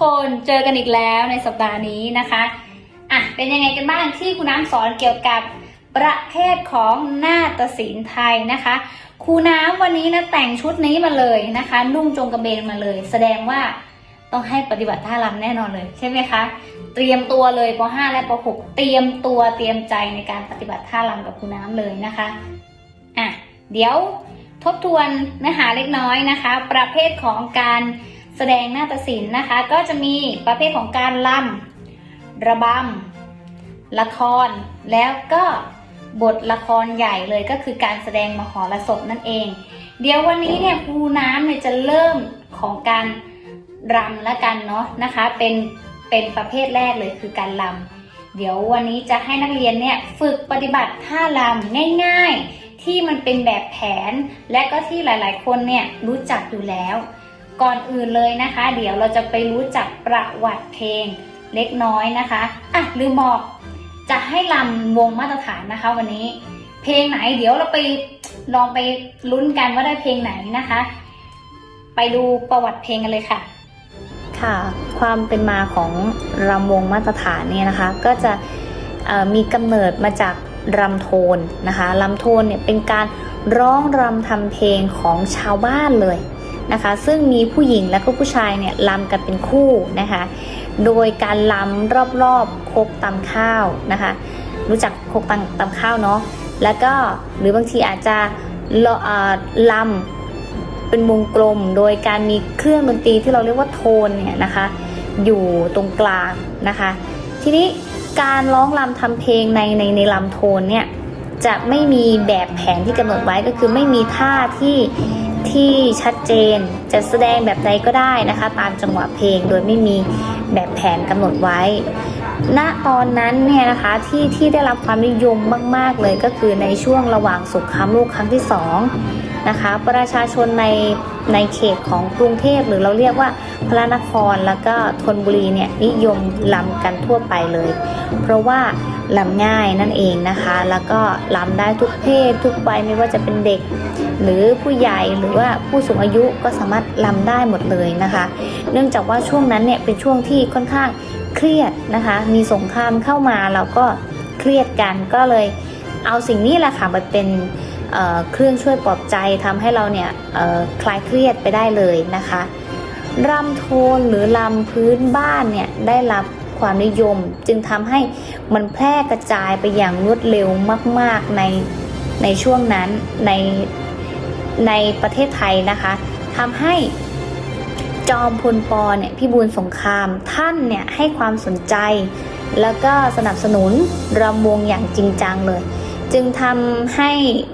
คนเจอกันอีกแล้วในสัปดาห์นี้นะคะอะเป็นยังไงกันบ้างที่คุณน้ำสอนเกี่ยวกับประเภทของนาฏศิลป์ไทยนะคะครูน้ำวันนี้นะแต่งชุดนี้มาเลยนะคะ นุ่งจงกระเบนมาเลย แสดงว่าต้องให้ปฏิบัติท่ารำแน่นอนเลยใช่ไหมคะ เตรียมตัวเลยป .5 และป .6 เตรียมตัวเตรียมใจในการปฏิบัติท่ารำกับครูน้ำเลยนะคะอะเดี๋ยวทบทวนเนื้อหาเล็กน้อยนะคะ ประเภทของการ แสดงนาฏศิลป์นะคะ ก็จะมีประเภทของการลำระบำละคร แล้วก็บทละครใหญ่เลยก็คือการแสดงมหรสพนั่นเอง เดี๋ยววันนี้เนี่ยครูน้ำเนี่ยจะเริ่มของการรำละกันเนาะนะคะเป็นเป็นประเภทแรกเลยคือการลำเดี๋ยววันนี้จะให้นักเรียนเนี่ยฝึกปฏิบัติท่ารำง่าย ๆ ที่มันเป็นแบบแผน และก็ที่หลายๆ คนเนี่ยรู้จักอยู่แล้ว ก่อนอื่นเลยนะคะ เดี๋ยวเราจะไปรู้จักประวัติเพลงเล็กน้อยนะคะอะลืมบอกจะให้ลำวงมาตรฐานนะคะ วันนี้ เพลงไหนเดี๋ยวเราไปลองไปลุ้นกันว่าได้เพลงไหนนะคะ ไปดูประวัติเพลงกันเลยค่ะ ค่ะ ความเป็นมาของรำวงมาตรฐานเนี่ยนะคะ ก็จะมีกำเนิดมาจากรำโทนนะคะรำโทนเนี่ยเป็นการร้องรำทำเพลงของชาวบ้านเลย นะคะ ซึ่งมีผู้หญิงและก็ผู้ชายเนี่ยรำกันเป็นคู่นะคะ โดยการลำรอบๆโคกตำข้าวนะคะ รู้จักโคกตำตำข้าวเนาะแล้วก็หรือบางทีอาจจะลเอ่อลำเป็นวงกลม โดยการมีเครื่องดนตรีที่เราเรียกว่าโทนเนี่ยนะคะ อยู่ตรงกลางนะคะ ทีนี้การร้องรำทำเพลงในในในลำโทนเนี่ยจะไม่มีแบบแผนที่กำหนดไว้ก็คือไม่มีท่าที่ ที่ชัดเจนจะแสดงแบบใดก็ได้นะคะ ตามจังหวะเพลงโดยไม่มีแบบแผนกำหนดไว้ ณตอนนั้นเนี่ยนะคะที่ที่ได้รับความนิยมมาก ๆ เลยก็คือในช่วงระหว่างสงครามโลกครั้งที่สองนะคะประชาชนในในเขตของกรุงเทพหรือเราเรียกว่าพระนครแล้วก็ธนบุรีเนี่ยนิยมลำกันทั่วไปเลย เพราะว่า ลำง่ายนั่นเองนะคะ แล้วก็ลำได้ทุกเพศทุกวัยไม่ว่าจะเป็นเด็ก หรือผู้ใหญ่หรือว่าผู้สูงอายุก็สามารถลำได้หมดเลยนะคะ เนื่องจากว่าช่วงนั้นเนี่ยเป็นช่วงที่ค่อนข้างเครียดนะคะ มีสงครามเข้ามาเราก็เครียดกันก็เลยเอาสิ่งนี้แหละค่ะมาเป็นเเครื่องช่วยปลอบใจทำให้เราเนี่ยคลายเครียดไปได้เลยนะคะรำโทนหรือลำพื้นบ้านเนี่ยได้รับ ความนิยม จึงทำให้มันแพร่กระจายไปอย่างรวดเร็วมาก ๆ ในในช่วงนั้นในในประเทศไทยนะคะทำให้จอมพลปอเนี่ยพี่บูลสงครามท่านเนี่ยให้ความสนใจ แล้วก็สนับสนุนรำวงอย่างจริงจังเลย จึงทำให้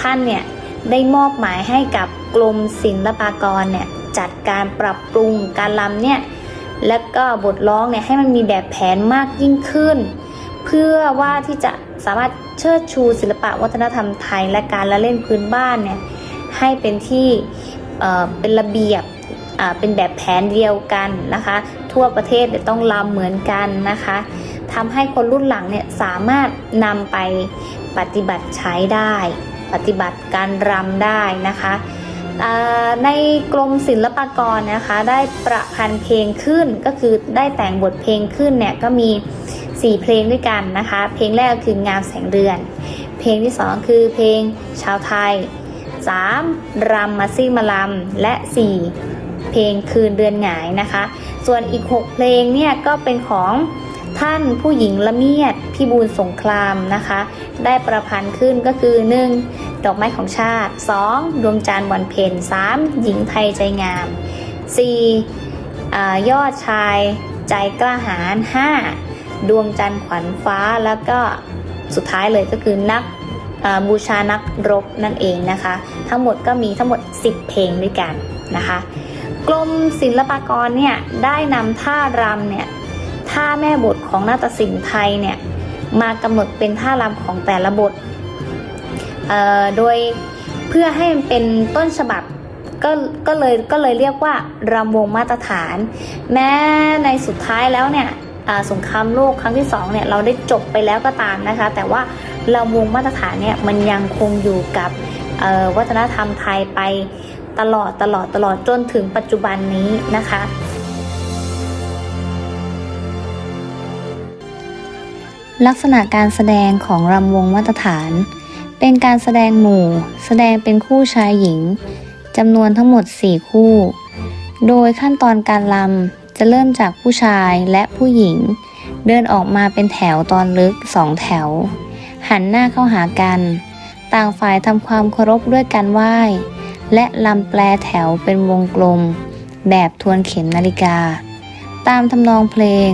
ท่านเนี่ยได้มอบหมายให้กับกรมศิลปากรเนี่ยจัดการปรับปรุงการรำเนี่ย แล้วก็บทร้องเนี่ยให้มันมีแบบแผนมากยิ่งขึ้น เพื่อว่าที่จะสามารถเชิดชูศิลปะวัฒนธรรมไทยและการละเล่นพื้นบ้านเนี่ยให้เป็นที่เป็นระเบียบเป็นแบบแผนเดียวกันนะคะ ทั่วประเทศต้องรำเหมือนกันนะคะทำให้คนรุ่นหลังเนี่ยสามารถนำไปปฏิบัติใช้ได้ ปฏิบัติการรำได้นะคะ ในกรมศิลปากรนะคะ ได้ประพันธ์เพลงขึ้นก็คือได้แต่งบทเพลงขึ้นเนี่ยก็มี 4 เพลงด้วยกันนะคะ เพลงแรกคืองามแสงเดือน เพลงที่ 2 คือเพลงชาวไทย 3. รำมาซิ่งมาลำและ 4. เพลงคืนเดือนหงายนะคะ ส่วนอีก 6 เพลงเนี่ยก็เป็นของ ท่านผู้หญิงละเมียดพี่บูลสงครามนะคะ ได้ประพันธ์ขึ้นก็คือ 1. ดอกไม้ของชาติ 2. ดวงจันทร์วันเพ็ญ 3. หญิงไทยใจงาม 4. อ่ยอดชายใจกล้าหาญ 5. ดวงจันทร์ขวัญฟ้าแล้วก็สุดท้ายเลยก็คือนักบูชานักรบนั่นเองนะคะ ทั้งหมดก็มีทั้งหมด 10 เพลงด้วยกันนะคะ กรมศิลปากรเนี่ยได้นำท่ารำเนี่ย ท่าแม่บทของนาฏศิลป์ไทยเนี่ยมากำหนดเป็นท่ารำของแต่ละบทโดยเพื่อให้มันเป็นต้นฉบับก็ก็เลยก็เลยเรียกว่ารำวงมาตรฐาน แม้ในสุดท้ายแล้วเนี่ยสงครามโลกครั้งที่สองเนี่ยเราได้จบไปแล้วก็ตามนะคะ แต่ว่ารำวงมาตรฐานเนี่ยมันยังคงอยู่กับวัฒนธรรมไทยไปตลอดตลอดตลอดจนถึงปัจจุบันนี้นะคะ ลักษณะการแสดงของรำวงมาตรฐาน เป็นการแสดงหมู่ แสดงเป็นคู่ชายหญิงจำนวนทั้งหมด 4 คู่ โดยขั้นตอนการลำจะเริ่มจากผู้ชายและผู้หญิง เดินออกมาเป็นแถวตอนลึกสองแถว หันหน้าเข้าหากัน ต่างฝ่ายทำความเคารพด้วยการไหว้ และลำแปลแถวเป็นวงกลม แบบทวนเข็มนาฬิกา ตามทำนองเพลง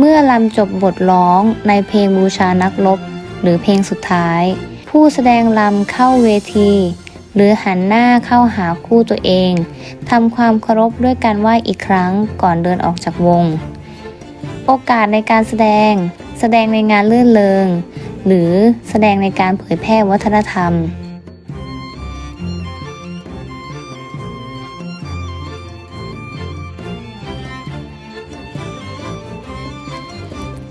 เมื่อลำจบบทร้องในเพลงบูชานักรบหรือเพลงสุดท้าย ผู้แสดงลำเข้าเวที หรือหันหน้าเข้าหาคู่ตัวเองทำความเคารพด้วยการไหว้อีกครั้งก่อนเดินออกจากวง โอกาสในการแสดง แสดงในงานเลื่อนเริงหรือแสดงในการเผยแพร่วัฒนธรรม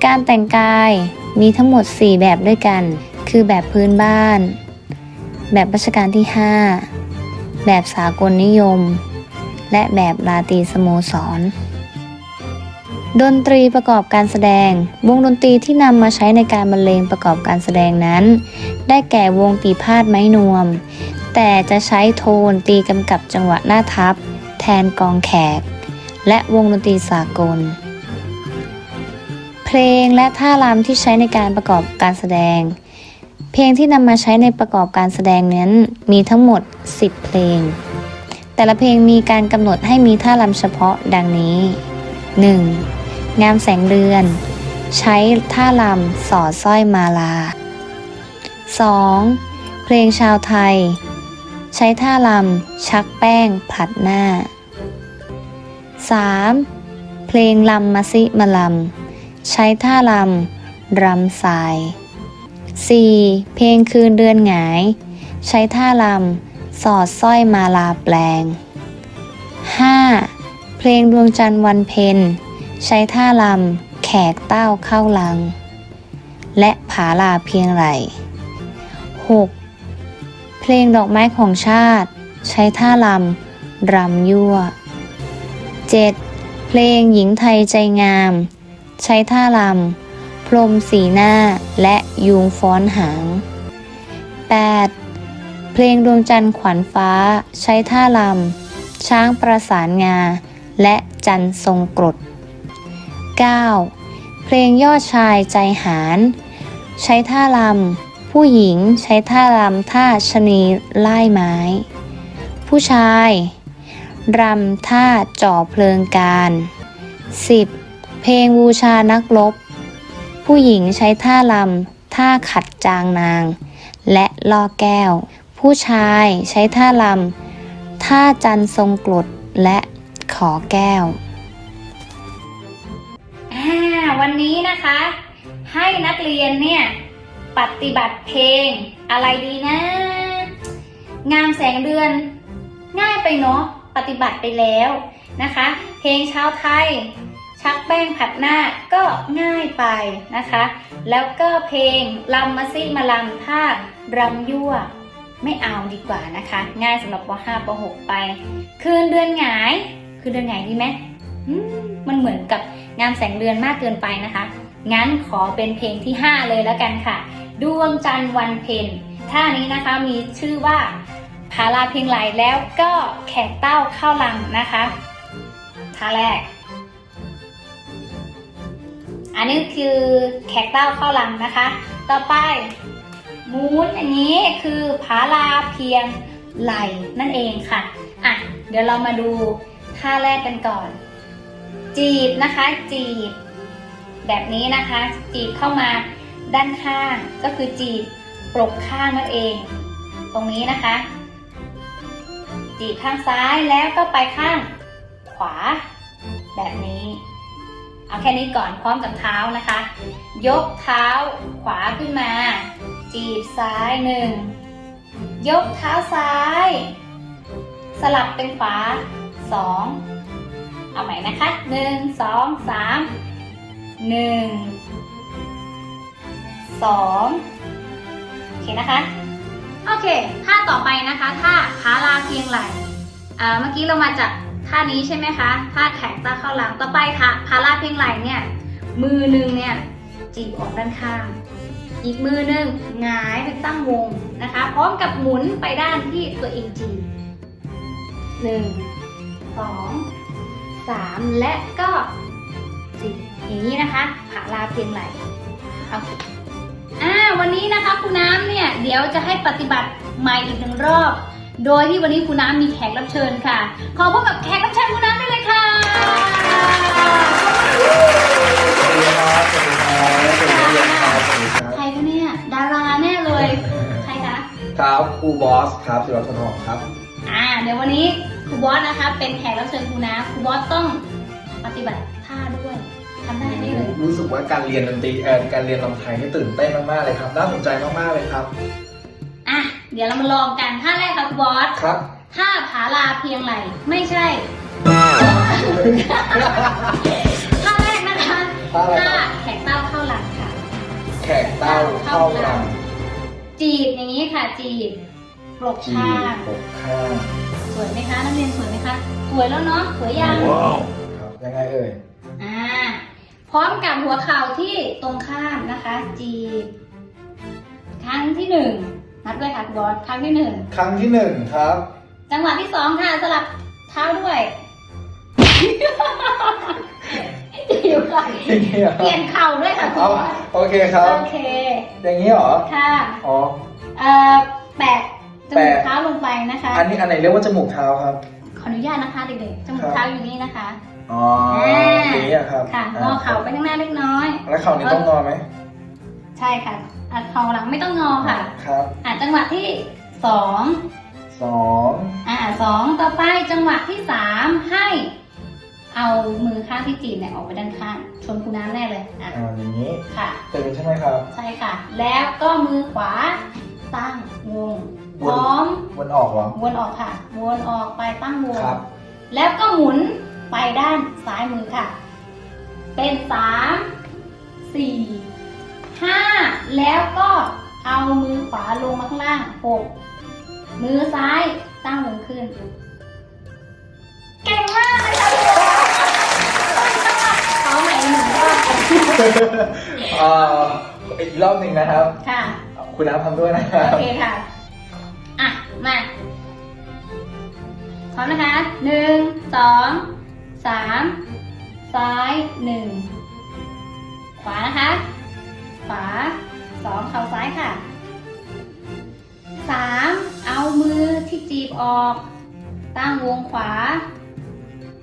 การแต่งกายมีทั้งหมด 4 แบบด้วยกัน คือแบบพื้นบ้าน แบบรัชกาลที่ 5 แบบสากลนิยม และแบบลาตรีสโมสร ดนตรีประกอบการแสดง วงดนตรีที่นำมาใช้ในการบรรเลงประกอบการแสดงนั้น ได้แก่วงปีพาดไม้นวม แต่จะใช้โทนตีกำกับจังหวะหน้าทับ แทนกองแขก และวงดนตรีสากล เพลงและท่ารำที่ใช้ในการประกอบการแสดง เพลงที่นำมาใช้ในประกอบการแสดงนั้นมีทั้งหมด 10 เพลง แต่ละเพลงมีการกำหนดให้มีท่ารำเฉพาะดังนี้ 1. งามแสงเดือน ใช้ท่ารำสอดสร้อยมาลา 2. เพลงชาวไทย ใช้ท่ารำชักแป้งผลัดหน้า 3. เพลงลำมาซิมาลำ ใช้ท่ารำ รำสาย 4. เพลงคืนเดือนหงาย ใช้ท่ารำ สอดสร้อยมาลาแปลง 5. เพลงดวงจันทร์วันเพ็ญใช้ท่ารำ แขกเต้าเข้าลัง และผาลาเพียงไหล 6. เพลงดอกไม้ของชาติ ใช้ท่ารำ รำยั่ว 7. เพลงหญิงไทยใจงาม ใช้ท่ารำ พรมสีหน้าและยูงฟ้อนหาง 8. เพลงดวงจันทร์ขวัญฟ้า ใช้ท่ารำ ช้างประสานงา และจันทร์ทรงกรด 9. เพลงยอดชายใจหาร ใช้ท่ารำ ผู้หญิงใช้ท่ารำท่าชนีไล่ไม้ ผู้ชายรำท่าจ่อเพลิงการ 10. เพลงบูชานักรบ ผู้หญิงใช้ท่ารำท่าขัดจางนาง และล่อแก้ว ผู้ชายใช้ท่ารำท่าจันทรงกรดและขอแก้ว วันนี้นะคะ ให้นักเรียนเนี่ยปฏิบัติเพลงอะไรดีนะ งามแสงเดือน ง่ายไปเนาะปฏิบัติไปแล้วนะคะ เพลงชาวไทย ชักแป้งผัดหน้าก็ง่ายไปนะคะ แล้วก็เพลงลำมาซิมาลำท่ารำยั่วไม่เอาดีกว่านะคะ ง่ายสำหรับป .5 ป .6 ไป คืนเดือนหงาย คืนเดือนหงายดีไหมมันเหมือนกับงามแสงเดือนมากเกินไปนะคะ งั้นขอเป็นเพลงที่ 5 เลยแล้วกันค่ะ ดวงจันทร์วันเพ็ญท่านี้นะคะมีชื่อว่าพาลาเพียงไหลแล้วก็แขกเต้าเข้าลังนะคะท่าแรก อันนี้คือแขกเต้าเข้าลังนะคะ ต่อไปมูนอันนี้คือผาลาเพียงไหลนั่นเองค่ะ อะ เดี๋ยวเรามาดูท่าแรกกันก่อน จีบนะคะ จีบ แบบนี้นะคะ จีบเข้ามาด้านข้างก็คือจีบปลกข้างนั่นเอง ตรงนี้นะคะ จีบข้างซ้ายแล้วก็ไปข้างขวา แบบนี้ เอาแค่นี้ก่อนพร้อมกับเท้านะคะ ยกเท้าขวาขึ้นมา จีบซ้ายหนึ่งยกเท้าซ้าย สลับเป็นขวาสองเอาใหม่นะคะหนึ่งสองสามหนึ่งสองโอเคนะคะโอเคท่าต่อไปนะคะท่าขาลาเพียงไหลอ่าเมื่อกี้เรามาจาก ท่านี้ใช่ไหมคะ ท่าแขกตาเข้าหลัง ต่อไปค่ะขาลาเพียงไหลเนี่ย มือหนึ่งเนี่ยจีบออกด้านข้าง อีกมือหนึ่งหงายเป็นตั้งวงนะคะ พร้อมกับหมุนไปด้านที่ตัวเองจีบหนึ่งสองสามและก็สี่อย่างนี้นะคะผาลาเพียงไหลเอาอ่าวันนี้นะคะคุณน้ำเนี่ย เดี๋ยวจะให้ปฏิบัติใหม่อีกหนึ่งรอบ โดยที่วันนี้คุณน้ำมีแขกรับเชิญค่ะ ขอพบกับแขกรับเชิญคุณน้ำได้เลยค่ะ สวัสดีครับสวัสดีครับสวัสดีครับสวัสดีครับใครคะเนี่ย ดาราแน่เลย ใครคะ ครับครูบอสครับศิลปะทองครับ อ่า เดี๋ยววันนี้ครูบอสนะคะ เป็นแขกรับเชิญครูนะครูบอสต้องปฏิบัติท่าด้วยทำได้ไหมเลย รู้สึกว่าการเรียนดนตรีเอ่อการเรียนรำไทยนี่ตื่นเต้นมากๆเลยครับ น่าสนใจมากๆเลยครับอะ เดี๋ยวเรามาลองกันท่าแรกค่ะครูบอสครับ ท่าผาลาเพียงไหลไม่ใช่ ท่าแรกนะคะท่าอะไรครับ ท่าแขกเต้าเข้าหลังค่ะ แขกเต้าเข้าลจีบอย่างนี้ค่ะ จีบปลกำจีข้างปกข้างสวยไหมคะนักเรียนสวยไหมคะ สวยแล้วเนาะสวยยังครับยังไงเอ่ยอ่าพร้อมกับหัวเข่าที่ตรงข้ามนะคะ จีบครั้งที่หนึ่ง นับด้วยค่ะคุณบอสครั้งที่หนึ่งครั้งที่หนึ่งครับ จังหวะที่สองค่ะสลับเท้าด้วยเดี๋ยวค่ะอย่างนี้เหรอเปลี่ยนเข่าด้วยค่ะคุณเอาบอสโอเคครับ โอเคอย่างนี้เหรอ ค่ะอ๋อ เอ่อแปะจมูกแปะ เท้าลงไปนะคะ อันนี้อันไหนเรียกว่าจมูกเท้าครับ ขออนุญาตนะคะเด็กๆจมูครักบเท้าอยู่นี่นะคะ อ๋ออ่าอย่างนี้อะครับค่ะงอเข่าไปข้างหน้าเล็กน้อย แล้วเข่านี้ต้องงอไหม ใช่ค่ะ อะเข่าหลังไม่ต้องงอค่ะ ครับอะจังหวะที่สองสองอ่าสองต่อไปจังหวะที่สามให้ เอามือข้างที่จีบเนี่ยออกไปด้านข้างชนคูน้ำแน่เลยอะอ่าอย่างนี้ค่ะเป็นใช่ไหมครับ ใช่ค่ะ แล้วก็มือขวาตั้งวงพวนร้อมวนออกเหรอ วนออกค่ะ วนออกไปตั้งวง ครับ แล้วก็หมุนไปด้านซ้ายมือค่ะ เป็นสามสี่ ห้าแล้วก็เอามือขวาลงมาข้างล่างหกมือซ้ายตั้งวงขึ้น เก่งมากเลยค่ะทุกคนเขาใหม่หนึ่งรอบเอ่ออีกรอบหนึ่งนะครับ ค่ะ คุณน้ำทำด้วยนะครับ โอเคค่ะ อะ มาพร้อมนะคะหนึ่งสองสามซ้ายหนึ่งขวานะคะ ขวาสองเข่าซ้ายค่ะสามเอามือที่จีบออก ตั้งวงขวา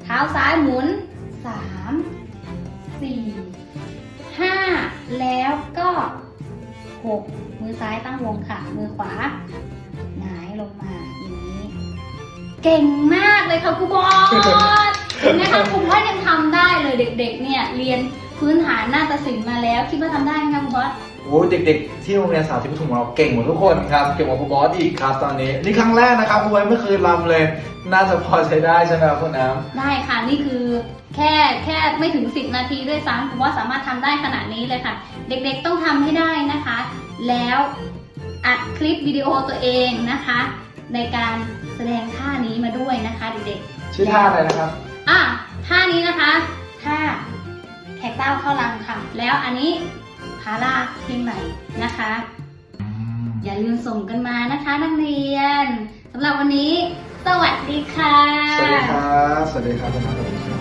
เท้าซ้ายหมุนสามสี่ห้าแล้วก็หกมือซ้ายตั้งวงค่ะ มือขวา หงายลงมาอย่างนี้ เก่งมากเลยค่ะครูบอสเห็นะคะครูบอสยังทำได้เลยเด็กๆเนี่ยเรียน พื้นฐานนาฏศิลป์มาแล้ว คิดว่าทำได้ไหมคะครูบอส โอ้เด็กๆ ที่โรงเรียนสาธิตปทุมของเราเก่งหมดทุกคนครับ เก่งกว่าครูบอสอีกครับตอนนี้ นี่ครั้งแรกนะครับครูไว้ไม่เคยรำเลย น่าจะพอใช้ได้ใช่ไหมครับคุณน้ได้ค่ะนี่คือแค่แค่ไม่ถึง 10 นาทีด้วยซ้ำครูบอสสามารถทำได้ขนาดนี้เลยค่ะ เด็กๆต้องทำให้ได้นะคะ แล้วอัดคลิปวิดีโอตัวเองนะคะ ในการแสดงท่านี้มาด้วยนะคะเด็กๆำชื่อท่าอะไรนะครับอะท่านี้นะคะท่าแขกเต้าเข้ารังค่ะ แล้วอันนี้พาราเชียงไหนนะคะ อย่าลืมส่งกันมานะคะนักเรียนสำหรับวันนี้ สวัสดีค่ะ สวัสดีครับ สวัสดีครับ